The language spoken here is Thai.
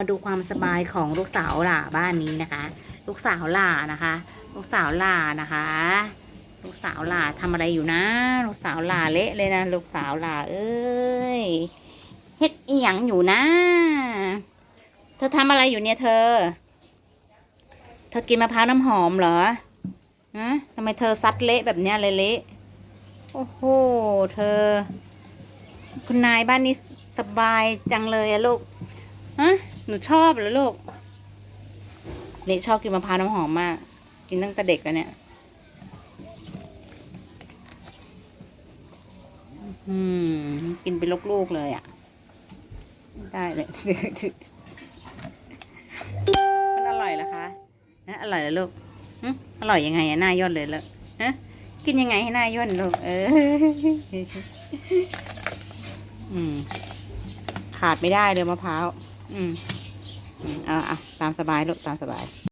มาดูความสบายของลูกสาวหล่าบ้านนี้นะคะ ลูกสาวหล่านะคะ ลูกสาวหล่านะคะ ลูกสาวหล่าทำอะไรอยู่นะ ลูกสาวหล่าเละเลยนะลูกสาวหล่าเอ้ยเฮ็ดอีหยังอยู่นะ เธอทำอะไรอยู่เนี่ยเธอ เธอกินมะพร้าวน้ำหอมเหรอฮะทำไมเธอซัดเละแบบเนี้ยเลยเละโอ้โหเธอ คุณนายบ้านนี้สบายจังเลยอะลูกฮะ หนูชอบเหรอลูกเล็กชอบกินมะพร้าวน้ำหอมมาก กินตั้งแต่เด็กแล้วเนี่ยอืมกินเป็นลูกๆเลยอะ่ะ ได้เลย มันอร่อยเหรอคะฮะอร่อยเหรอลูกอร่อยยังไงอะหน้าย่นเลยเลยฮะกินยังไงให้หน้าย่นลูกเอออืมขาดไม่ได้เลยมะพร้าว อืม เอาเอาตามสบายลูกตามสบาย